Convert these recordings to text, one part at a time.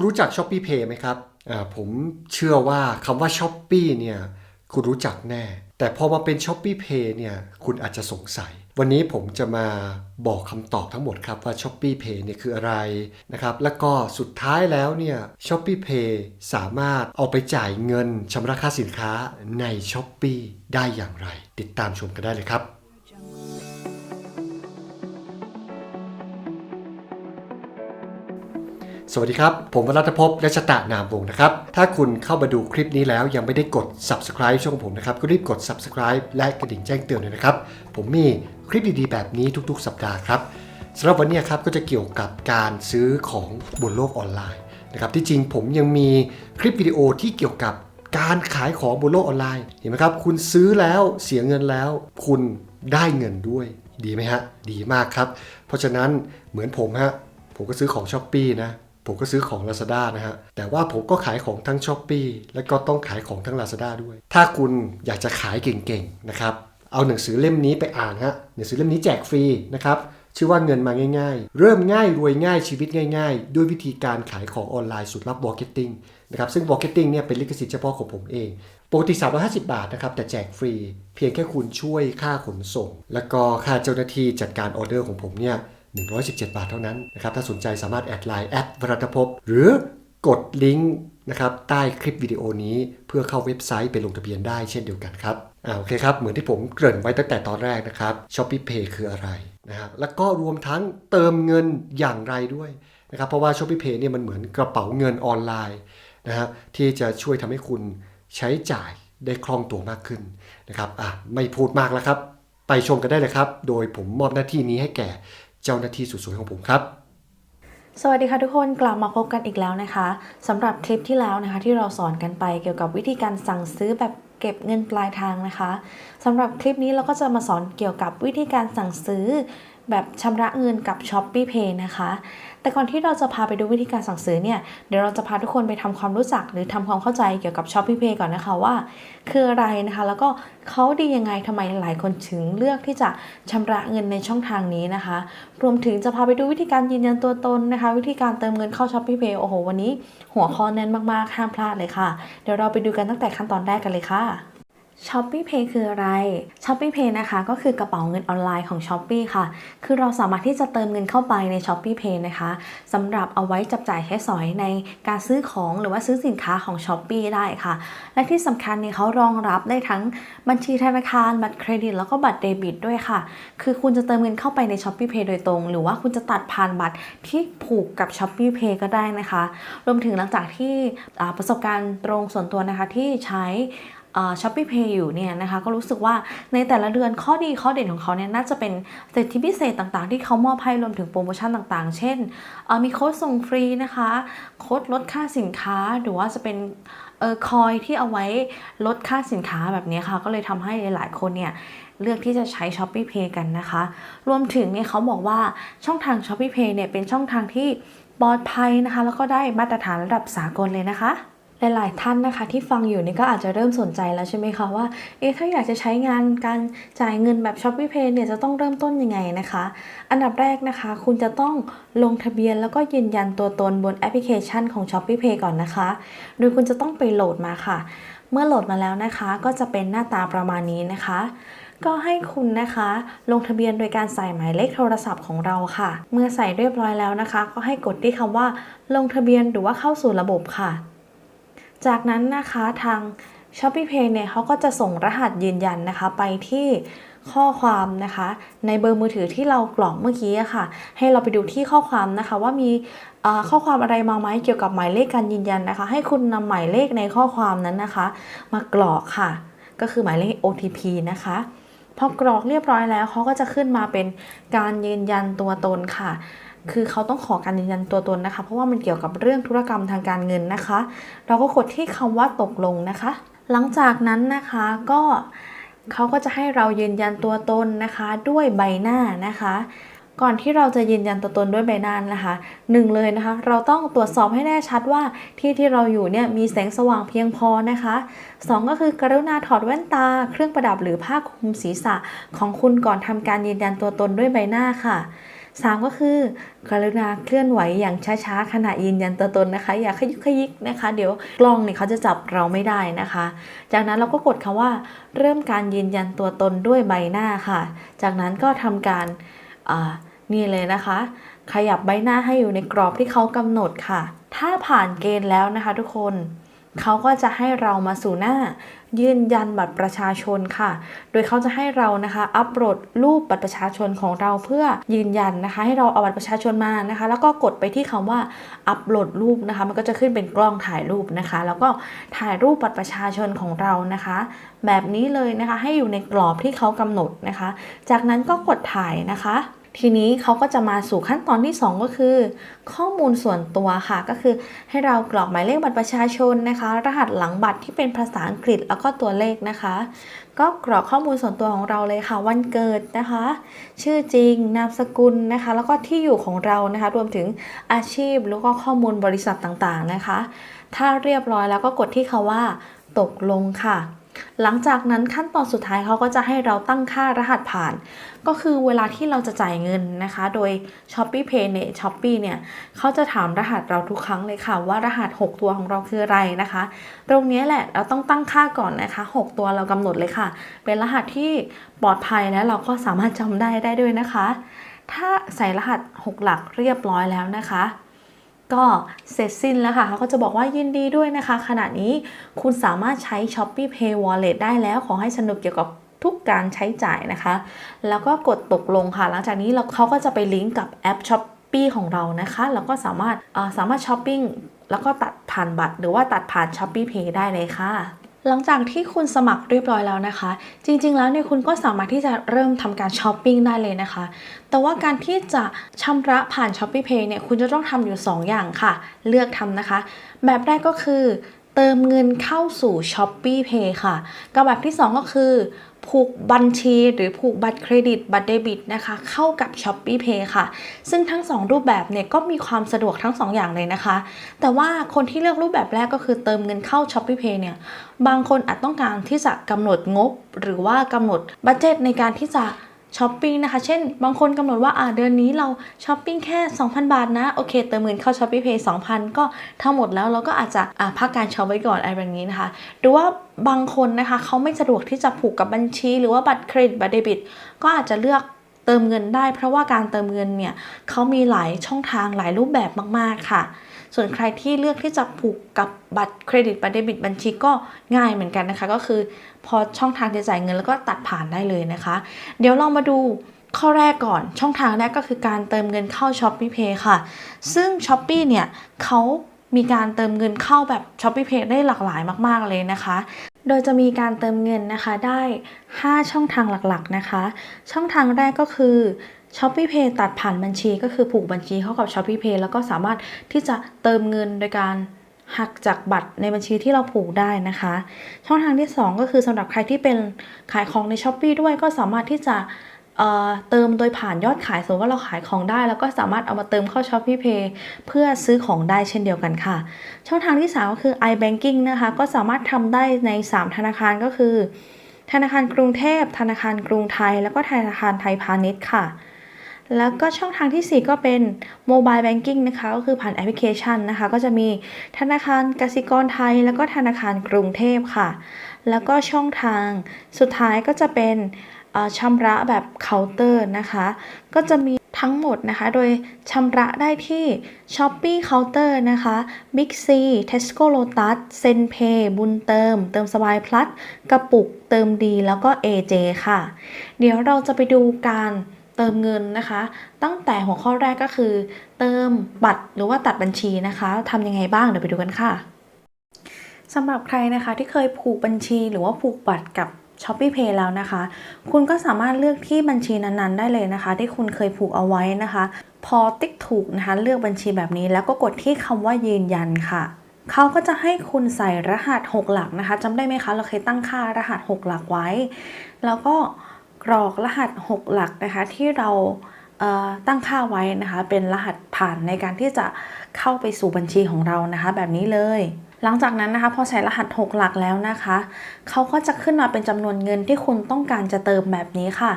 คุณรู้จัก s h o p e e Pay ไหมครับอ่าผมเชื่อว่าคำว่า s h o p e e เนี่ยคุณรู้จักแน่ แต่พอมาเป็น s h o p e e Pay เนี่ยคุณอาจจะสงสัย วันนี้ผมจะมาบอกคำตอบทั้งหมดครับว่า s h o p e e Pay เนี่ยคืออะไรนะครับแล้วก็สุดท้ายแล้วเนี่ย s h o p e e Pay สามารถเอาไปจ่ายเงินชำระค่าสินค้าใน s h o p e e ได้อย่างไร ติดตามชมกันได้เลยครับ สวัสดีครับ ผมวรัตภพและชะตะนามวงศ์นะครับ ถ้าคุณเข้ามาดูคลิปนี้แล้วยังไม่ได้กด subscribe ช่องผมนะครับ ก็รีบกด subscribe และกระดิ่งแจ้งเตือนเลยนะครับ ผมมีคลิปดีๆ แบบนี้ทุกๆ สัปดาห์ครับสำหรับวันนี้ครับก็จะเกี่ยวกับการซื้อของบนโลกออนไลน์นะครับที่จริงผมยังมีคลิปวิดีโอที่เกี่ยวกับการขายของบนโลกออนไลน์เห็นไหมครับ คุณซื้อแล้วเสียเงินแล้ว คุณได้เงินด้วยดีไหมฮะดีมากครับ เพราะฉะนั้นเหมือนผมฮะผมก็ซื้อของ s h อ p e e นะ ผมก็ซื้อของ Lazada นะฮะ แต่ว่าผมก็ขายของทั้ง s h อ p e e และก็ต้องขายของทั้ง Lazada ด้วย ถ้าคุณอยากจะขายเก่งๆนะครับ เอาหนังสือเล่มนี้ไปอ่านฮะ หนังสือเล่มนี้แจกฟรีนะครับชื่อว่าเงินมาง่ายๆ เริ่มง่ายรวยง่ายชีวิตง่าย ๆ ด้วยวิธีการขายของออนไลน์สุดลับ Marketing นะครับซึ่ง Marketing เนี่ยเป็นลิขสิทธิ์เฉพาะของผมเองปกติ 350 บาทนะครับแต่แจกฟรี เพียงแค่คุณช่วยค่าขนส่ง แล้วก็ค่าเจ้าหน้าที่จัดการออเดอร์ของผมเนี่ย 117 บาทเท่านั้นนะครับถ้าสนใจสามารถแอดไลน์แอดวรัตภพหรือกดลิงก์นะครับใต้คลิปวิดีโอนี้เพื่อเข้าเว็บไซต์ไปลงทะเบียนได้เช่นเดียวกันครับอ่าโอเคครับ เหมือนที่ผมเกริ่นไว้ตั้งแต่ตอนแรกนะครับ s h o p e e Pay คืออะไรนะครับแล้วก็รวมทั้งเติมเงินอย่างไรด้วยนะครับเพราะว่า s h o p e e Pay เนี่ยมันเหมือนกระเป๋าเงินออนไลน์นะครับที่จะช่วยทำให้คุณใช้จ่ายได้คล่องตัวมากขึ้นนะครับอะไม่พูดมากแล้วครับ ไปชมกันได้เลยครับ โดยผมมอบหน้าที่นี้ให้แก่ เจ้าหน้าที่สุดสวยของผมครับ สวัสดีค่ะทุกคนกลับมาพบกันอีกแล้วนะคะสำหรับคลิปที่แล้วนะคะที่เราสอนกันไปเกี่ยวกับวิธีการสั่งซื้อแบบเก็บเงินปลายทางนะคะสำหรับคลิปนี้เราก็จะมาสอนเกี่ยวกับวิธีการสั่งซื้อแบบชำระเงินกับ s h o p e e Pay นะคะ แต่ก่อนที่เราจะพาไปดูวิธีการสั่งซื้อเนี่ยเดี๋ยวเราจะพาทุกคนไปทำความรู้จัก หรือทำความเข้าใจเกี่ยวกับ s h o p e e Pay ก่อนนะคะว่า คืออะไรนะคะ แล้วก็เขาดียังไงทำไมหลายคนถึงเลือกที่จะชำระเงินในช่องทางนี้นะคะ รวมถึงจะพาไปดูวิธีการยืนยันตัวตนนะคะ วิธีการเติมเงินเข้า s h o p e e Pay โอ้โหวันนี้ หัวข้อแน่นมากๆห้ามพลาดเลยค่ะ เดี๋ยวเราไปดูกันตั้งแต่ขั้นตอนแรกกันเลยค่ะ s h o p e e Pay คืออะไร s h o p e e Pay นะคะก็คือกระเป๋าเงินออนไลน์ของ s h o p e e ค่ะ คือเราสามารถที่จะเติมเงินเข้าไปใน s h o p e e Pay นะคะสำหรับเอาไว้จับจ่ายใช้สอยในการซื้อของหรือว่าซื้อสินค้าของ s h o p e e ได้ค่ะ และที่สำคัญเนี่ยเขารองรับได้ทั้งบัญชีธนาคาร บัตรเครดิต แล้วก็บัตรเดบิตด้วยค่ะ คือคุณจะเติมเงินเข้าไปใน s h o p e e Pay โดยตรง หรือว่าคุณจะตัดผ่านบัตรที่ผูกกับ s h o p e e Pay ก็ได้นะคะ รวมถึงหลังจากที่ประสบการณ์ตรงส่วนตัวนะคะที่ใช้ ช้อปปี้เพย์อยู่เนี่ยนะคะก็รู้สึกว่าในแต่ละเดือนข้อดีข้อเด่นของเขาเนี่ยน่าจะเป็นสิทธิพิเศษต่างๆ ที่เขามอบให้รวมถึงโปรโมชั่นต่างๆ เช่นมีโค้ดส่งฟรีนะคะโค้ดลดค่าสินค้าหรือว่าจะเป็นเออคอยที่เอาไว้ลดค่าสินค้าแบบนี้ค่ะ ก็เลยทำให้หลายๆคนเนี่ยเลือกที่จะใช้ s h o p e e Pay กันนะคะ รวมถึงเนี่ยเขาบอกว่าช่องทาง s h o p e e Pay เนี่ยเป็นช่องทางที่ปลอดภัยนะคะ แล้วก็ได้มาตรฐานระดับสากลเลยนะคะ หลายๆท่านนะคะที่ฟังอยู่นี่ก็อาจจะเริ่มสนใจแล้วใช่ไหมคะว่าเอ๊ะถ้าอยากจะใช้งานการจ่ายเงินแบบ s h o p e e Pay เนี่ยจะต้องเริ่มต้นยังไงนะคะ อันดับแรกนะคะ คุณจะต้องลงทะเบียนแล้วก็ยืนยันตัวตนบนแอปพลิเคชันของ s h o p e e Pay ก่อนนะคะ โดยคุณจะต้องไปโหลดมาค่ะ เมื่อโหลดมาแล้วนะคะ ก็จะเป็นหน้าตาประมาณนี้นะคะ ก็ให้คุณนะคะ ลงทะเบียนโดยการใส่หมายเลขโทรศัพท์ของเราค่ะ เมื่อใส่เรียบร้อยแล้วนะคะ ก็ให้กดที่คำว่า ลงทะเบียนหรือว่าเข้าสู่ระบบค่ะ จากนั้นนะคะทาง s h o p e e Pay เนี่ยเขาก็จะส่งรหัสยืนยันนะคะ ไปที่ข้อความนะคะ ในเบอร์มือถือที่เรากรอกเมื่อกี้ค่ะ ให้เราไปดูที่ข้อความนะคะ ว่ามีข้อความอะไรมาไหมเกี่ยวกับหมายเลขการยืนยันนะคะ ให้คุณนำหมายเลขในข้อความนั้นนะคะ มากรอกค่ะ ก็คือหมายเลข OTP นะคะพอกรอกเรียบร้อยแล้วเขาก็จะขึ้นมาเป็นการยืนยันตัวตนค่ะ คือเขาต้องขอการยืนยันตัวตนนะคะ เพราะว่ามันเกี่ยวกับเรื่องธุรกรรมทางการเงินนะคะ เราก็กดที่คำว่าตกลงนะคะ หลังจากนั้นนะคะก็เขาก็จะให้เรายืนยันตัวตนนะคะ ด้วยใบหน้านะคะ ก่อนที่เราจะยืนยันตัวตนด้วยใบหน้านะคะหนึ่งเลยนะคะ เราต้องตรวจสอบให้แน่ชัดว่าที่ที่เราอยู่เนี่ยมีแสงสว่างเพียงพอนะคะสองก็คือกรุณาถอดแว่นตา เครื่องประดับหรือผ้าคลุมศีรษะของคุณก่อนทำการยืนยันตัวตนด้วยใบหน้าค่ะ 3 ก็คือกรุณาเคลื่อนไหวอย่างช้าๆขณะยืนยันตัวตนนะคะ อย่าขยุกขยิกนะคะ เดี๋ยวกล้องเนี่ยเขาจะจับเราไม่ได้นะคะ จากนั้นเราก็กดคำว่า เริ่มการยืนยันตัวตนด้วยใบหน้าค่ะ จากนั้นก็ทำการนี่เลยนะคะ ขยับใบหน้าให้อยู่ในกรอบที่เขากำหนดค่ะ ถ้าผ่านเกณฑ์แล้วนะคะ ทุกคน เขาก็จะให้เรามาสู่หน้า ยืนยันบัตรประชาชนค่ะ โดยเขาจะให้เรานะคะอัปโหลดรูปบัตรประชาชนของเราเพื่อยืนยันนะคะ ให้เราเอาบัตรประชาชนมานะคะ แล้วก็กดไปที่คำว่าอัปโหลดรูปนะคะ มันก็จะขึ้นเป็นกล้องถ่ายรูปนะคะ แล้วก็ถ่ายรูปบัตรประชาชนของเรานะคะ แบบนี้เลยนะคะให้อยู่ในกรอบที่เขากำหนดนะคะ จากนั้นก็กดถ่ายนะคะ ทีนี้เขาก็จะมาสู่ขั้นตอนที่ 2 ก็คือ ข้อมูลส่วนตัวค่ะ ก็คือให้เรากรอกหมายเลขบัตรประชาชนนะคะ รหัสหลังบัตรที่เป็นภาษาอังกฤษแล้วก็ตัวเลขนะคะ ก็กรอกข้อมูลส่วนตัวของเราเลยค่ะ วันเกิดนะคะ ชื่อจริงนามสกุลนะคะ แล้วก็ที่อยู่ของเรานะคะ รวมถึงอาชีพแล้วก็ข้อมูลบริษัทต่างๆนะคะ ถ้าเรียบร้อยแล้วก็กดที่คำว่า ตกลงค่ะ หลังจากนั้นขั้นตอนสุดท้ายเขาก็จะให้เราตั้งค่ารหัสผ่าน ก็คือเวลาที่เราจะจ่ายเงินนะคะ โดย s h o p e e Pay ใน s h o p e e เนี่ยเขาจะถามรหัสเราทุกครั้งเลยค่ะ ว่ารหัส 6 ตัวของเราคืออะไรนะคะ ตรงนี้แหละเราต้องตั้งค่าก่อนนะคะ 6 ตัวเรากำหนดเลยค่ะ เป็นรหัสที่ปลอดภัยและเราก็สามารถจำได้ได้ด้วยนะคะ ถ้าใส่รหัส 6 หลักเรียบร้อยแล้วนะคะ ก็เสร็จสิ้นแล้วค่ะเขาก็จะบอกว่ายินดีด้วยนะคะ ขณะนี้คุณสามารถใช้ Shopee Pay Wallet ได้แล้วขอให้สนุกเกี่ยวกับทุกการใช้จ่ายนะคะ แล้วก็กดตกลงค่ะ หลังจากนี้เราเขาก็จะไปลิงก์กับแอป Shopee ของเรานะคะ แล้วก็สามารถสามารถช้อปปิ้งแล้วก็ตัดผ่านบัตร หรือว่าตัดผ่าน Shopee Pay ได้เลยค่ะ หลังจากที่คุณสมัครเรียบร้อยแล้วนะคะ จริงๆ แล้วเนี่ยคุณก็สามารถที่จะเริ่มทำการช้อปปิ้งได้เลยนะคะ แต่ว่าการที่จะชำระผ่าน Shopee Pay เนี่ยคุณจะต้องทำอยู่ 2 อย่างค่ะ เลือกทำนะคะ แบบแรกก็คือ เติมเงินเข้าสู่ Shopee Pay ค่ะ กับแบบที่ 2 ก็คือ ผูกบัญชีหรือผูกบัตรเครดิต บัตรเดบิตนะคะ เข้ากับ Shopee Pay ค่ะ ซึ่งทั้ง 2 รูปแบบเนี่ยก็มีความสะดวกทั้ง 2ออย่างเลยนะคะ แต่ว่าคนที่เลือกรูปแบบแรกก็คือเติมเงินเข้า Shopee Pay เนี่ยบางคนอาจต้องการที่จะกำหนดงบ หรือว่ากำหนดบัตเจตในการที่จะ ช้อปปิ้งนะคะ เช่น บางคนกำหนดว่าอ่าเดือนนี้เราช้อปปิ้งแค่ 2,000 บาทนะ โอเค เติมเงินเข้า Shopee Pay 2,000ก็ทั้งหมดแล้วเราก็อาจจะอ่าพักการช้อปไว้ก่อนอะไรแบบนี้นะคะ หรือว่าบางคนนะคะเขาไม่สะดวกที่จะผูกกับบัญชี หรือว่าบัตรเครดิตบัตรเดบิต ก็อาจจะเลือกเติมเงินได้ เพราะว่าการเติมเงินเนี่ยเขามีหลายช่องทางหลายรูปแบบมาก ๆ ค่ะ ส่วนใครที่เลือกที่จะผูกกับบัตรเครดิตบัตรเดบิตบัญชีก็ง่ายเหมือนกันนะคะ ก็คือพอช่องทางจะจ่ายเงินแล้วก็ตัดผ่านได้เลยนะคะ เดี๋ยวเรามาดูข้อแรกก่อนช่องทางแรกก็คือการเติมเงินเข้า Shopee Pay ค่ะ ซึ่ง Shopee เนี่ยเขามีการเติมเงินเข้าแบบ Shopee Pay ได้หลากหลายมาก ๆ เลยนะคะ โดยจะมีการเติมเงินนะคะได้ 5 ช่องทางหลักๆนะคะ ช่องทางแรกก็คือ Shopee Pay ตัดผ่านบัญชีก็คือผูกบัญชีเข้ากับ Shopee Pay แล้วก็สามารถที่จะเติมเงินโดยการหักจากบัตรในบัญชีที่เราผูกได้นะคะ ช่องทางที่ 2 ก็คือสำหรับใครที่เป็นขายของใน Shopee ด้วยก็สามารถที่จะเเติมโดยผ่านยอดขายสมมติว่าเราขายของได้ แล้วก็สามารถเอามาเติมเข้า Shopee Pay เพื่อซื้อของได้เช่นเดียวกันค่ะ ช่องทางที่ 3 ก็คือ iBanking นะคะ ก็สามารถทำได้ใน 3 ธนาคารก็คือ ธนาคารกรุงเทพ ธนาคารกรุงไทย แล้วก็ธนาคารไทยพาณิชย์ค่ะ แล้วก็ช่องทางทีสี่ 4 ก็เป็นโมบายแบงกิ้งนะคะ ก็คือผ่านแอปพลิเคชันนะคะ ก็จะมีธนาคารกสิกรไทย แล้วก็ธนาคารกรุงเทพค่ะ แล้วก็ช่องทางสุดท้ายก็จะเป็นชำระแบบเคาน์เตอร์นะคะ ก็จะมีทั้งหมดนะคะ โดยชำระได้ที่ Shopee Counter นะคะ Big C Tesco Lotus Zenpay บุญเติม เติมสบายพลัส กระปุก เติมดี แล้วก็ AJ ค่ะ เดี๋ยวเราจะไปดูการ เติมเงินนะคะ ตั้งแต่หัวข้อแรกก็คือ เติมบัตรหรือว่าตัดบัญชีนะคะทำยังไงบ้างเดี๋ยวไปดูกันค่ะสำหรับใครนะคะที่เคยผูกบัญชีหรือว่าผูกบัตรกับ Shopee Pay แล้วนะคะ คุณก็สามารถเลือกที่บัญชีนั้นๆ ได้เลยนะคะ ที่คุณเคยผูกเอาไว้นะคะ พอติ๊กถูกนะคะ เลือกบัญชีแบบนี้แล้วก็กดที่คำว่ายืนยันค่ะเขาก็จะให้คุณใส่รหัส 6 หลักนะคะจำได้ไหมคะ เราเคยตั้งค่ารหัส 6 หลักไว้ แล้วก็ กรอกรหัส 6 หลักนะคะที่เราตั้งค่าไว้นะคะเป็นรหัสผ่านในการที่จะเข้าไปสู่บัญชีของเรานะคะ แบบนี้เลย หลังจากนั้นนะคะพอใส่รหัส 6 หลักแล้วนะคะเขาก็จะขึ้นมาเป็นจำนวนเงินที่คุณต้องการจะเติมแบบนี้ค่ะ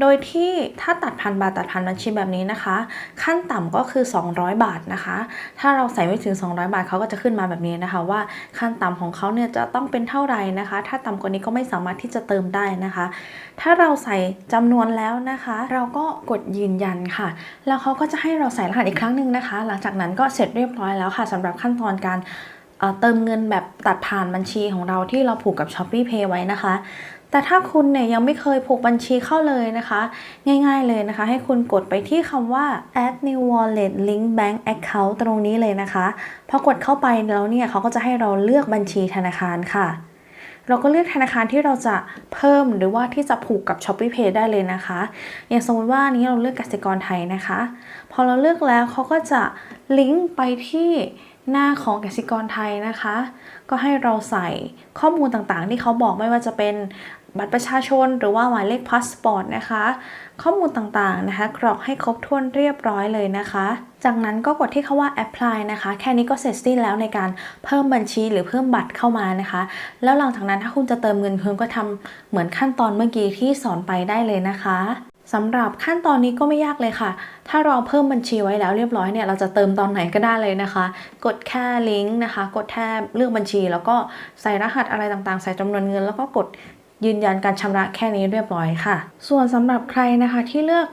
โดยที่ถ้าตัดพันบาทตัดพันบัญชีแบบนี้นะคะ ขั้นต่ำก็คือ 200 บาทนะคะ ถ้าเราใส่ไม่ถึง 200 บาทเขาก็จะขึ้นมาแบบนี้นะคะ ว่าขั้นต่ำของเขาเนี่ยจะต้องเป็นเท่าไหร่นะคะ ถ้าต่ำกว่านี้ก็ไม่สามารถที่จะเติมได้นะคะ ถ้าเราใส่จำนวนแล้วนะคะ เราก็กดยืนยันค่ะ แล้วเขาก็จะให้เราใส่รหัสอีกครั้งหนึ่งนะคะ หลังจากนั้นก็เสร็จเรียบร้อยแล้วค่ะสำหรับขั้นตอนการเอ่อเติมเงินแบบตัดผ่านบัญชีของเราที่เราผูกกับ s h o p e e Pay ไว้นะคะ แต่ถ้าคุณเนี่ยยังไม่เคยผูกบัญชีเข้าเลยนะคะ ง่ายๆเลยนะคะ ให้คุณกดไปที่คำว่า add new wallet link bank account ตรงนี้เลยนะคะพอกดเข้าไปแล้วเนี่ยเขาก็จะให้เราเลือกบัญชีธนาคารค่ะ เราก็เลือกธนาคารที่เราจะเพิ่มหรือว่าที่จะผูกกับ s h o p e e Pay ได้เลยนะคะ อย่างสมมติว่านนี้เราเลือกกสิกรไทยนะคะ พอเราเลือกแล้วเขาก็จะลิงก์ไปที่หน้าของกสิกรไทยนะคะ ก็ให้เราใส่ข้อมูลต่างๆ ที่เขาบอกไม่ว่าจะเป็น บัตรประชาชน หรือว่าหมายเลขพาสปอร์ตนะคะ ข้อมูลต่างๆนะคะ กรอกให้ครบถ้วนเรียบร้อยเลยนะคะ จากนั้นก็กดที่คาว่า apply นะคะ แค่นี้ก็เสร็จสิ้นแล้วในการเพิ่มบัญชีหรือเพิ่มบัตรเข้ามานะคะ แล้วหลังจากนั้นถ้าคุณจะเติมเงินคุณก็ทำเหมือนขั้นตอนเมื่อกี้ที่สอนไปได้เลยนะคะสำหรับขั้นตอนนี้ก็ไม่ยากเลยค่ะ ถ้าเราเพิ่มบัญชีไว้แล้วเรียบร้อยเนี่ยเราจะเติมตอนไหนก็ได้เลยนะคะ กดแค่ลิงก์นะคะ กดแค่เลือกบัญชี แล้วก็ใส่รหัสอะไรต่างๆ ใส่จำนวนเงิน แล้วก็กด ยืนยันการชำระแค่นี้เรียบร้อยค่ะ ส่วนสำหรับใครนะคะที่เลือก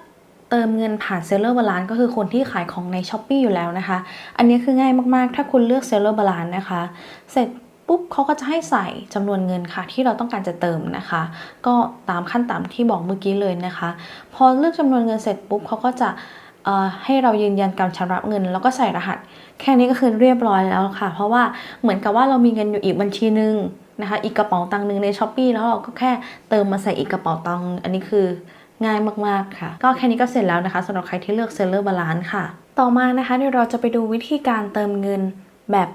เติมเงินผ่านเซลเลอร์บาลานก็คือคนที่ขายของใน s h อ p e e อยู่แล้วนะคะ อันนี้คือง่ายมากๆ ถ้าคุณเลือกเซลเลอร์บาลานนะคะ เสร็จปุ๊บเขาก็จะให้ใส่จำนวนเงินค่ะ ที่เราต้องการจะเติมนะคะ ก็ตามขั้นตามที่บอกเมื่อกี้เลยนะคะ พอเลือกจำนวนเงินเสร็จปุ๊บเขาก็จะให้เรายืนยันการชำระเงิน แล้วก็ใส่รหัส แค่นี้ก็คือเรียบร้อยแล้วค่ะ เพราะว่าเหมือนกับว่าเรามีเงินอยู่อีกบัญชีหนึ่ง นะคะ อีกกระเป๋าตังค์หนึ่งในช้อปปีแล้วเราก็แค่เติมมาใส่อีกกระเป๋าตังค์อันนี้คือง่ายมาก ๆ ค่ะ ก็แค่นี้ก็เสร็จแล้วนะคะสำหรับใครที่เลือก Seller Balance ค่ะ ต่อมานะคะเดี๋ยวเราจะไปดูวิธีการเติมเงินแบบ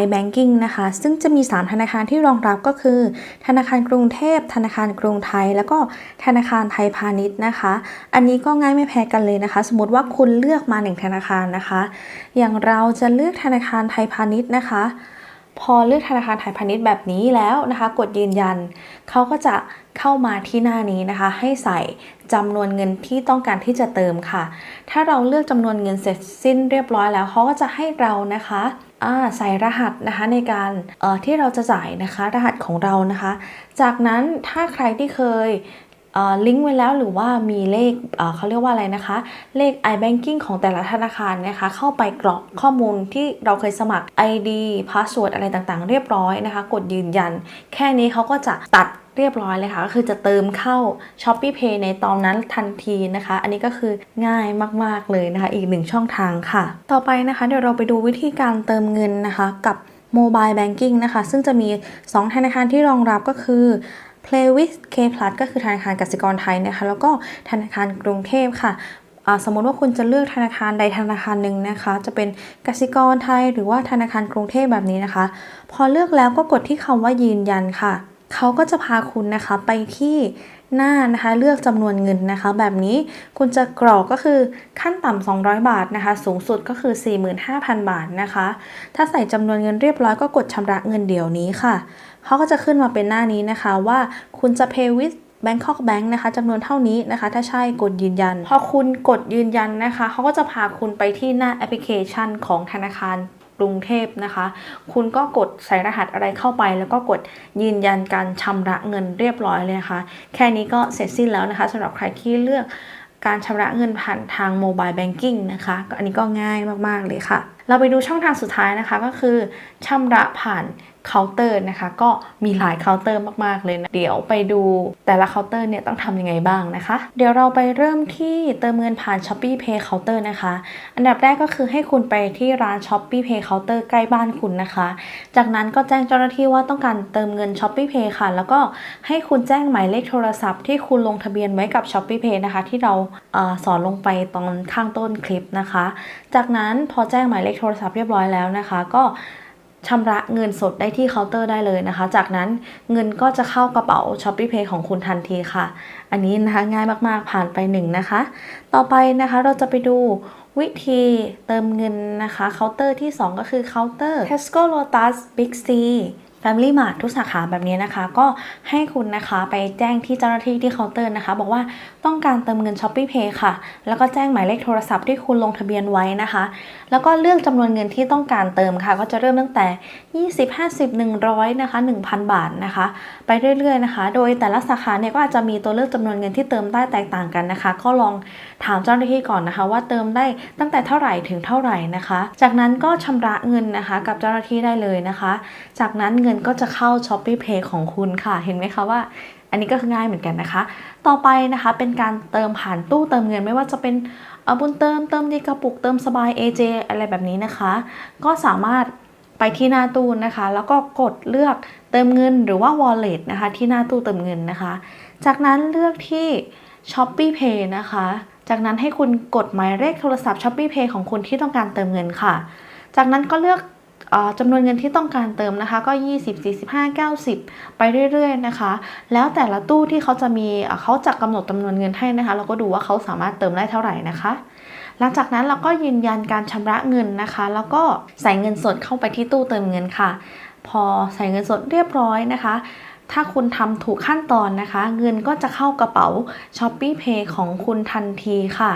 iBanking นะคะ ซึ่งจะมี 3 ธนาคารที่รองรับก็คือ ธนาคารกรุงเทพ ธนาคารกรุงไทย แล้วก็ธนาคารไทยพาณิชย์นะคะ อันนี้ก็ง่ายไม่แพ้กันเลยนะคะ สมมติว่าคุณเลือกมาหนึ่งธนาคารนะคะ อย่างเราจะเลือกธนาคารไทยพาณิชย์นะคะ พอเลือกธนาคารไทยพาณิชย์แบบนี้แล้วนะคะ กดยืนยันเขาก็จะเข้ามาที่หน้านี้นะคะ ให้ใส่จำนวนเงินที่ต้องการที่จะเติมค่ะ ถ้าเราเลือกจำนวนเงินเสร็จสิ้นเรียบร้อยแล้วเขาก็จะให้เรานะคะใส่รหัสนะคะในการที่เราจะจ่ายนะคะ รหัสของเรานะคะ จากนั้นถ้าใครที่เคย ลิงก์ไว้แล้วหรือว่ามีเลขเเขาเรียกว่าอะไรนะคะ เลข iBanking ของแต่ละธนาคารนะคะ เข้าไปกรอกข้อมูลที่เราเคยสมัคร ID Password อะไรต่างๆ เรียบร้อยนะคะ กดยืนยัน แค่นี้เขาก็จะตัดเรียบร้อยเลยค่ะ ก็คือจะเติมเข้า s h o p e e Pay ในตอนนั้นทันทีนะคะ อันนี้ก็คือง่ายมากๆเลยนะคะ อีกหนึ่งช่องทางค่ะ ต่อไปนะคะ เดี๋ยวเราไปดูวิธีการเติมเงินนะคะกับ Mobile Banking นะคะ ซึ่งจะมี 2 ธนาคารที่รองรับก็คือ Play with K Plus ก็คือธนาคารกสิกรไทยนะคะแล้วก็ธนาคารกรุงเทพค่ะสมมติว่าคุณจะเลือกธนาคารใดธนาคารหนึ่งนะคะ จะเป็นกสิกรไทยหรือว่าธนาคารกรุงเทพแบบนี้นะคะ พอเลือกแล้วก็กดที่คำว่ายืนยันค่ะ เขาก็จะพาคุณนะคะไปที่หน้านะคะเลือกจำนวนเงินนะคะ แบบนี้คุณจะกรอกก็คือขั้นต่ำ200 บาทนะคะ สูงสุดก็คือ 45,000 บาทนะคะ ถ้าใส่จำนวนเงินเรียบร้อยก็กดชำระเงินเดี๋ยวนี้ค่ะ เขาก็จะขึ้นมาเป็นหน้านี้นะคะว่าคุณจะ pay with Bangkok Bank นะคะจำนวนเท่านี้นะคะ ถ้าใช่กดยืนยัน พอคุณกดยืนยันนะคะเขาก็จะพาคุณไปที่หน้าแอปพลิเคชันของธนาคารกรุงเทพนะคะ คุณก็กดใส่รหัสอะไรเข้าไป แล้วก็กดยืนยันการชำระเงินเรียบร้อยเลยนะคะแค่นี้ก็เสร็จสิ้นแล้วนะคะสำหรับใครที่เลือกการชำระเงินผ่านทางโมบายแบงกิ้งนะคะอันนี้ก็ง่ายมาก ๆ เลยค่ะ เราไปดูช่องทางสุดท้ายนะคะก็คือชำระผ่าน เคาน์เตอร์นะคะ ก็มีหลายเคาน์เตอร์มากๆเลยนะ เดี๋ยวไปดูแต่ละเคาน์เตอร์เนี่ยต้องทำยังไงบ้างนะคะ เดี๋ยวเราไปเริ่มที่เติมเงินผ่าน s h o p e e Pay Counter นะคะ อันดับแรกก็คือให้คุณไปที่ร้าน s h o p e e Pay Counter ใกล้บ้านคุณนะคะ จากนั้นก็แจ้งเจ้าหน้าที่ว่าต้องการเติมเงิน s h o p e e Pay ค่ะ แล้วก็ให้คุณแจ้งหมายเลขโทรศัพท์ที่คุณลงทะเบียนไว้กับ s h o p e e Pay นะคะ ที่เราเออสอนลงไปตอนข้างต้นคลิปนะคะ จากนั้นพอแจ้งหมายเลขโทรศัพท์เรียบร้อยแล้วนะคะ ก็ ชำระเงินสดได้ที่เคาน์เตอร์ได้เลยนะคะ จากนั้นเงินก็จะเข้ากระเป๋า s h o p e e Pay ของคุณทันทีค่ะ อันนี้นะคะง่ายมากๆผ่านไปหนึ่งนะคะ ต่อไปนะคะเราจะไปดูวิธีเติมเงินนะคะเคาน์เตอร์ที่ 2 ก็คือเคาน์เตอร์ Tesco Lotus Big C Family Mart ทุกสาขาแบบนี้นะคะ ก็ให้คุณนะคะไปแจ้งที่เจ้าหน้าที่ที่เคาน์เตอร์นะคะ บอกว่าต้องการเติมเงิน Shopee Pay ค่ะ แล้วก็แจ้งหมายเลขโทรศัพท์ที่คุณลงทะเบียนไว้นะคะ แล้วก็เลือกจำนวนเงินที่ต้องการเติมค่ะ ก็จะเริ่มตั้งแต่ 20 50 100นะคะ1,000 บาทนะคะ ไปเรื่อยๆนะคะ โดยแต่ละสาขาเนี่ยก็อาจจะมีตัวเลือกจำนวนเงินที่เติมได้แตกต่างกันนะคะ ก็ลองถามเจ้าหน้าที่ก่อนนะคะ ว่าเติมได้ตั้งแต่เท่าไหร่ถึงเท่าไหร่นะคะ จากนั้นก็ชำระเงินนะคะ กับเจ้าหน้าที่ได้เลยนะคะ จากนั้นเงินก็จะเข้า Shopee Pay ของคุณค่ะ เห็นไหมคะว่าอันนี้ก็คือง่ายเหมือนกันนะคะ ต่อไปนะคะเป็นการเติมผ่านตู้เติมเงินไม่ว่าจะเป็นอบุญเติมเติมดีกระปุกเติมสบาย AJ อะไรแบบนี้นะคะ ก็สามารถไปที่หน้าตู้นะคะ แล้วก็กดเลือกเติมเงินหรือว่า wallet นะคะ ที่หน้าตู้เติมเงินนะคะ จากนั้นเลือกที่ Shopee Pay นะคะ จากนั้นให้คุณกดหมายเลขโทรศัพท์ Shopee Pay ของคุณที่ต้องการเติมเงินค่ะ จากนั้นก็เลือก จำนวนเงินที่ต้องการเติมนะคะ ก็ 20 45 90 ไปเรื่อยๆนะคะ แล้วแต่ละตู้ที่เขาจะมีเอ่อเขาจะกำหนดจำนวนเงินให้นะคะ เราก็ดูว่าเขาสามารถเติมได้เท่าไหร่นะคะ หลังจากนั้นเราก็ยืนยันการชำระเงินนะคะ แล้วก็ใส่เงินสดเข้าไปที่ตู้เติมเงินค่ะ พอใส่เงินสดเรียบร้อยนะคะ ถ้าคุณทำถูกขั้นตอนนะคะ เงินก็จะเข้ากระเป๋า s h o p e e Pay ของคุณทันทีค่ะ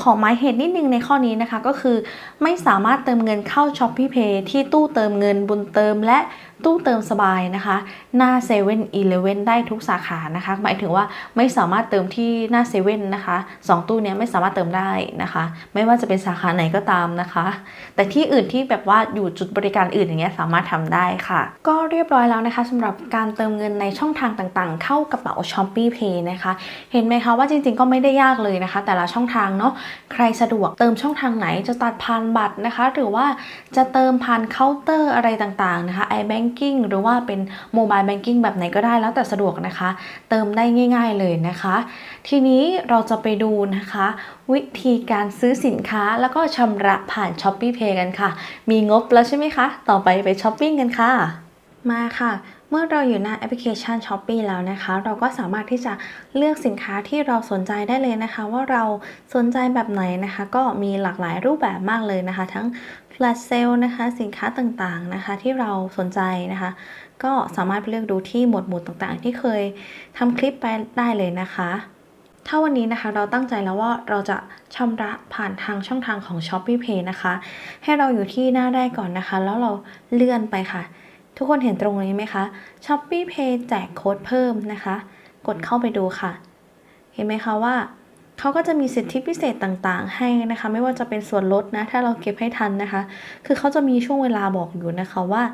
ขอหมายเหตุนิดนึงในข้อนี้นะคะก็คือ ไม่สามารถเติมเงินเข้า s h o p e e Pay ที่ตู้เติมเงินบุญเติมและ ตู้เติมสบายนะคะ หน้า7 e เ e ่ e อได้ทุกสาขานะคะ หมายถึงว่าไม่สามารถเติมที่หน้าเซเว่นนะคะสองตู้นี้ไม่สามารถเติมได้นะคะ ไม่ว่าจะเป็นสาขาไหนก็ตามนะคะ แต่ที่อื่นที่แบบว่าอยู่จุดบริการอื่นอย่างเงี้ยสามารถทำได้ค่ะ ก็เรียบร้อยแล้วนะคะสำหรับการเติมเงินในช่องทางต่างๆ เข้ากระเป๋า s h o p e e Pay นะคะ เห็นไหมคะว่าจริงๆก็ไม่ได้ยากเลยนะคะ แต่ละช่องทางเนาะใครสะดวกเติมช่องทางไหนจะตัดผ่านบัตรนะคะ หรือว่าจะเติมผ่านเคาน์เตอร์อะไรต่างๆนะคะ Banking หรือว่าเป็นโมบายแบงกิ้งแบบไหนก็ได้แล้วแต่สะดวกนะคะ เติมได้ง่าย ๆเลยนะคะ ทีนี้เราจะไปดูนะคะ วิธีการซื้อสินค้าแล้วก็ชำระผ่าน s h o p e e Pay กันค่ะ มีงบแล้วใช่ไหมคะ ต่อไปไปช้อปปิ้งกันค่ะ มาค่ะเมื่อเราอยู่หน้าแอปพลิเคชัน s h o p e e แล้วนะคะ เราก็สามารถที่จะเลือกสินค้าที่เราสนใจได้เลยนะคะ ว่าเราสนใจแบบไหนนะคะ ก็มีหลากหลายรูปแบบมากเลยนะคะ ทั้ง flash sale นะคะสินค้าต่างๆนะคะที่เราสนใจนะคะ ก็สามารถไปเลือกดูที่หมวดหมู่ต่างๆ ที่เคยทำคลิปไปได้เลยนะคะ ถ้าวันนี้นะคะเราตั้งใจแล้วว่าเราจะชำระผ่านทางช่องทางของ Shopee Pay นะคะ ให้เราอยู่ที่หน้าแรกก่อนนะคะ แล้วเราเลื่อนไปค่ะ ทุกคนเห็นตรงนี้ไหมคะ Shopee Pay แจกโค้ดเพิ่มนะคะ กดเข้าไปดูค่ะ เห็นไหมคะว่า เขาก็จะมีสิทธิพิเศษต่างๆ ให้นะคะ ไม่ว่าจะเป็นส่วนลดนะ ถ้าเราเก็บให้ทันนะคะ คือเขาจะมีช่วงเวลาบอกอยู่นะคะว่า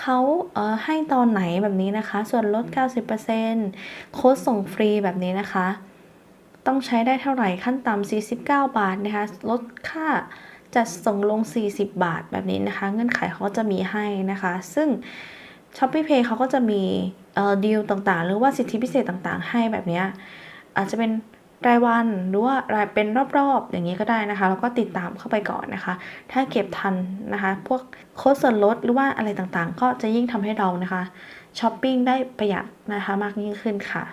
เขาเอ่อให้ตอนไหนแบบนี้นะคะ ส่วนลด 90%โค้ดส่งฟรีแบบนี้นะคะ ต้องใช้ได้เท่าไหร่ขั้นต่ำ49 บาทนะคะ ลดค่าจัดส่งลง 40 บาทแบบนี้นะคะ เงื่อนไขเขาจะมีให้นะคะ ซึ่ง Shopee Pay เขาก็จะมีเอ่อดีลต่างๆ หรือว่าสิทธิพิเศษต่างๆ ให้แบบนี้อาจจะเป็น รายวันหรือว่ารายเป็นรอบๆ อย่างนี้ก็ได้นะคะแล้วก็ติดตามเข้าไปก่อนนะคะ ถ้าเก็บทันนะคะ พวกโค้ดส่วนลดหรือว่าอะไรต่างๆ ก็จะยิ่งทำให้เรานะคะช้อปปิ้งได้ประหยัดนะคะมากยิ่งขึ้นค่ะ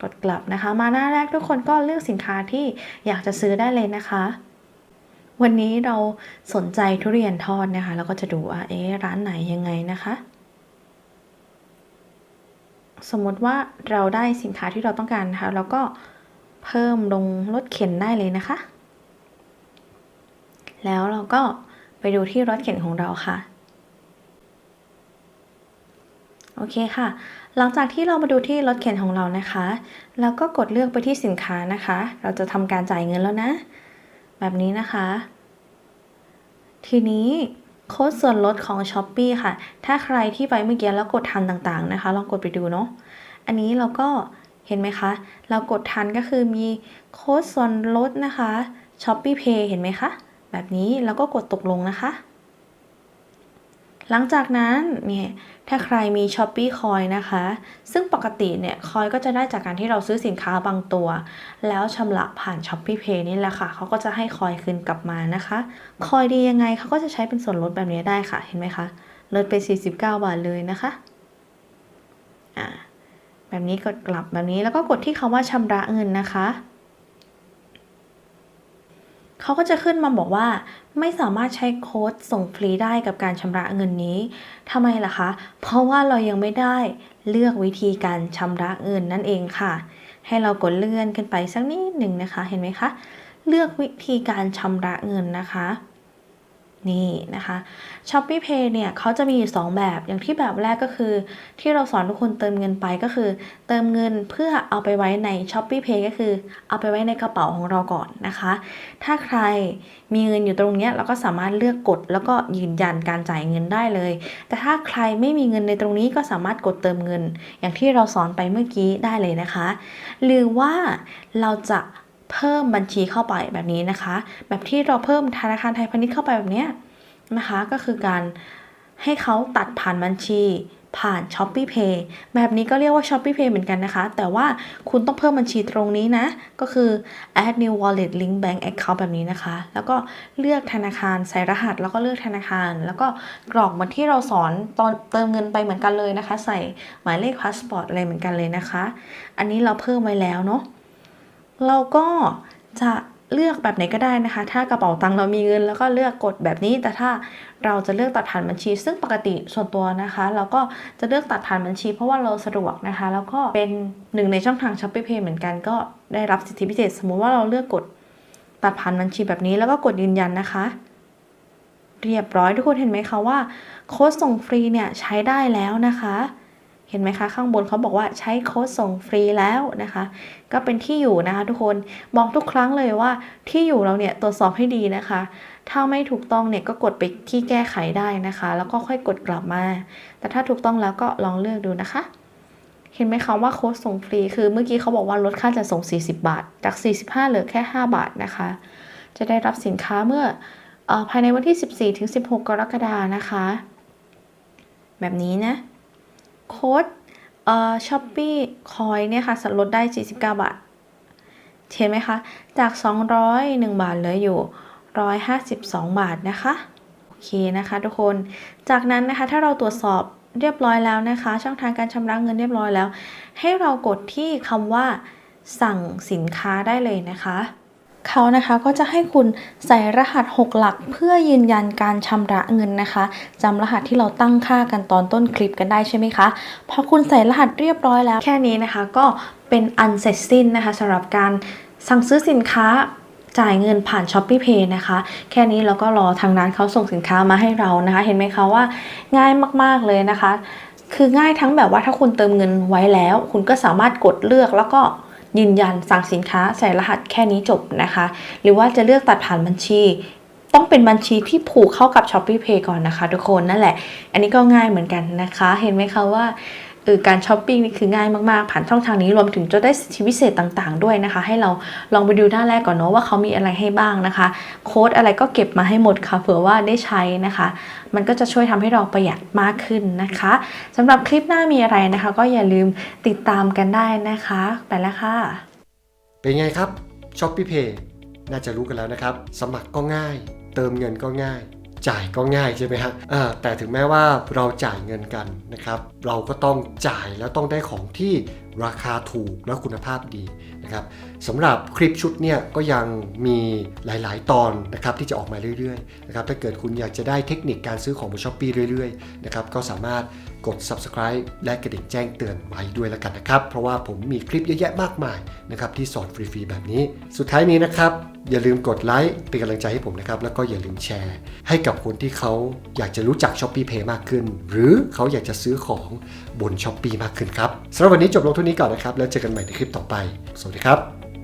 กดกลับนะคะ มาหน้าแรกทุกคนก็เลือกสินค้าที่อยากจะซื้อได้เลยนะคะวันนี้เราสนใจทุเรียนทอดนะคะ แล้วก็จะดูว่าเอ๊ร้านไหนยังไงนะคะ สมมติว่าเราได้สินค้าที่เราต้องการนะคะ แล้วก็ เพิ่มลงรถเข็นได้เลยนะคะ แล้วเราก็ไปดูที่รถเข็นของเราค่ะโอเคค่ะ หลังจากที่เรามาดูที่รถเข็นของเรานะคะ แล้วก็กดเลือกไปที่สินค้านะคะ เราจะทำการจ่ายเงินแล้วนะ แบบนี้นะคะ ทีนี้โค้ดส่วนลดของ s h อ p e e ค่ะ ถ้าใครที่ไปเมื่อกี้แล้วกดทันต่างๆนะคะ ลองกดไปดูเนาะ อันนี้เราก็ เห็นไหมคะ เรากดทันก็คือมีโค้ดส่วนลดนะคะ Shopee Pay เห็นไหมคะ แบบนี้เราก็กดตกลงนะคะ หลังจากนั้นเนี่ยถ้าใครมี Shopee Coin นะคะ ซึ่งปกติเนี่ยคอยก็จะได้จากการที่เราซื้อสินค้าบางตัว แล้วชำระผ่าน Shopee Pay นี่แหละค่ะ เขาก็จะให้คอยคืนกลับมานะคะคอยดียังไงเขาก็จะใช้เป็นส่วนลดแบบนี้ได้ค่ะ เห็นไหมคะ ลดไป 49 บาทเลยนะคะ อ่า แบบนี้กดกลับแบบนี้แล้วก็กดที่คำว่าชำระเงินนะคะเขเขาก็จะขึ้นมาบอกว่า ไม่สามารถใช้โค้ดส่งฟรีได้กับการชำระเงินนี้ทำไมล่ะคะ เพราะว่าเรายังไม่ได้เลือกวิธีการชำระเงินนั่นเองค่ะ ให้เรากดเลื่อนขึ้นไปสักนิดหนึ่งนะคะ เห็นไหมคะ เลือกวิธีการชำระเงินนะคะ นี่นะคะ s h o p e e Pay เนี่ยเขาจะมีอยู่สองแบบอย่างที่แบบแรกก็คือ ที่เราสอนทุกคนเติมเงินไปก็คือ เติมเงินเพื่อเอาไปไว้ใน s h o p e e Pay ก็คือ เอาไปไว้ในกระเป๋าของเราก่อนนะคะ ถ้าใครมีเงินอยู่ตรงนี้เราก็สามารถเลือกกดแล้วก็ยืนยันการจ่ายเงินได้เลย แต่ถ้าใครไม่มีเงินในตรงนี้ก็สามารถกดเติมเงิน อย่างที่เราสอนไปเมื่อกี้ได้เลยนะคะ หรือว่าเราจะ เพิ่มบัญชีเข้าไปแบบนี้นะคะ แบบที่เราเพิ่มธนาคารไทยพาณิชย์เข้าไปแบบนี้นะคะ ก็คือการให้เขาตัดผ่านบัญชีผ่าน s h o p e e Pay แบบนี้ก็เรียกว่า s h o p e e Pay เหมือนกันนะคะ แต่ว่าคุณต้องเพิ่มบัญชีตรงนี้นะ ก็คือ add new wallet link bank account แบบนี้นะคะ แล้วก็เลือกธนาคารใส่รหัส แล้วก็เลือกธนาคาร แล้วก็กรอกเหมือนที่เราสอนตอนเติมเงินไปเหมือนกันเลยนะคะ ใส่หมายเลขพาสปอร์ตอะไรเหมือนกันเลยนะคะ อันนี้เราเพิ่มไว้แล้วเนาะ เราก็จะเลือกแบบไหนก็ได้นะคะ ถ้ากระเป๋าตังค์เรามีเงิน แล้วก็เลือกกดแบบนี้ แต่ถ้าเราจะเลือกตัดผ่านบัญชี ซึ่งปกติส่วนตัวนะคะ เราก็จะเลือกตัดผ่านบัญชี เพราะว่าเราสะดวกนะคะ แล้วก็เป็นหนึ่งในช่องทาง s h o p e e Pay เหมือนกันก็ได้รับสิทธิพิเศษ สมมุติว่าเราเลือกกดตัดผ่านบัญชีแบบนี้ แล้วก็กดยืนยันนะคะ เรียบร้อยทุกคนเห็นไหมคะว่าโค้ดส่งฟรีเนี่ยใช้ได้แล้วนะคะ เห็นไหมคะ ข้างบนเขาบอกว่าใช้โค้ดส่งฟรีแล้วนะคะ ก็เป็นที่อยู่นะคะ ทุกคนบอกทุกครั้งเลยว่าที่อยู่เราเนี่ยตรวจสอบให้ดีนะคะ ถ้าไม่ถูกต้องเนี่ยก็กดไปที่แก้ไขได้นะคะ แล้วก็ค่อยกดกลับมา แต่ถ้าถูกต้องแล้วก็ลองเลือกดูนะคะ เห็นไหมคะว่าโค้ดส่งฟรีคือเมื่อกี้เขาบอกว่าลดค่าจัดส่ง 40 บาท จาก 45เหลือแค่ 5 บาทนะคะ จะได้รับสินค้าเมื่อออภายในวันที่ 14ถึง16 กรกฎานะคะ แบบนี้นะ โค้ดเอ่อช้อปปี้คอยเนี่ยค่ะลดได้ 49 บาทเห็นไหมคะ จาก 201 บาทเหลืออยู่ 152 บาทนะคะโอเคนะคะทุกคนจากนั้นนะคะถ้าเราตรวจสอบเรียบร้อยแล้วนะคะ ช่องทางการชำระเงินเรียบร้อยแล้ว ให้เรากดที่คำว่าสั่งสินค้าได้เลยนะคะ เขานะคะก็จะให้คุณใส่รหัส 6 หลักเพื่อยืนยันการชำระเงินนะคะจำรหัสที่เราตั้งค่ากันตอนต้นคลิปกันได้ใช่ไหมคะพอคุณใส่รหัสเรียบร้อยแล้วแค่นี้นะคะ ก็เป็นอันเสร็จสิ้นนะคะสำหรับการสั่งซื้อสินค้าจ่ายเงินผ่าน s h o p e e Pay นะคะ แค่นี้เราก็รอทางร้านเขาส่งสินค้ามาให้เรานะคะ เห็นไหมคะว่าง่ายมากๆเลยนะคะ คือง่ายทั้งแบบว่าถ้าคุณเติมเงินไว้แล้ว คุณก็สามารถกดเลือกแล้วก็ ยืนยันสั่งสินค้าใส่รหัสแค่นี้จบนะคะ หรือว่าจะเลือกตัดผ่านบัญชี ต้องเป็นบัญชีที่ผูกเข้ากับ s h o p e e Pay ก่อนนะคะ ทุกคนนั่นแหละ อันนี้ก็ง่ายเหมือนกันนะคะ เห็นไหมคะว่า เออการช้อปปิ้งนี่คือง่ายมากๆ ผ่านช่องทางนี้รวมถึงจะได้สิทธิพิเศษต่างๆ ด้วยนะคะ ให้เราลองไปดูหน้าแรกก่อนเนาะว่าเขามีอะไรให้บ้างนะคะ โค้ดอะไรก็เก็บมาให้หมดค่ะเผื่อว่าได้ใช้นะคะ มันก็จะช่วยทำให้เราประหยัดมากขึ้นนะคะสำหรับคลิปหน้ามีอะไรนะคะ ก็อย่าลืมติดตามกันได้นะคะ ไปแล้วค่ะ เป็นไงครับ s h o p e e Pay น่าจะรู้กันแล้วนะครับ สมัครก็ง่าย เติมเงินก็ง่าย จ่ายก็ง่ายใช่ไหมฮะอ่าแต่ถึงแม้ว่าเราจ่ายเงินกันนะครับ เราก็ต้องจ่ายแล้วต้องได้ของที่ราคาถูกและคุณภาพดีนะครับสำหรับคลิปชุดเนี่ยก็ยังมีหลาย ๆ ตอนนะครับที่จะออกมาเรื่อยๆนะครับถ้าเกิดคุณอยากจะได้เทคนิคการซื้อของบนช้อปปีเรื่อยๆนะครับก็สามารถกด subscribe และกระดิ่งแจ้งเตือนไว้ด้วยแล้วกันนะครับ เพราะว่าผมมีคลิปเยอะแยะมากมายนะครับที่สอนฟรี ๆ แบบนี้ สุดท้ายนี้นะครับ อย่าลืมกดไลค์เป็นกำลังใจให้ผมนะครับ แล้วก็อย่าลืมแชร์ ให้กับคนที่เขาอยากจะรู้จัก s h o p e e Pay มากขึ้น หรือเขาอยากจะซื้อของบน s h o p e e มากขึ้นครับสำหรับวันนี้จบลงเท่านี้ก่อนนะครับ แล้วเจอกันใหม่ในคลิปต่อไป สวัสดีครับ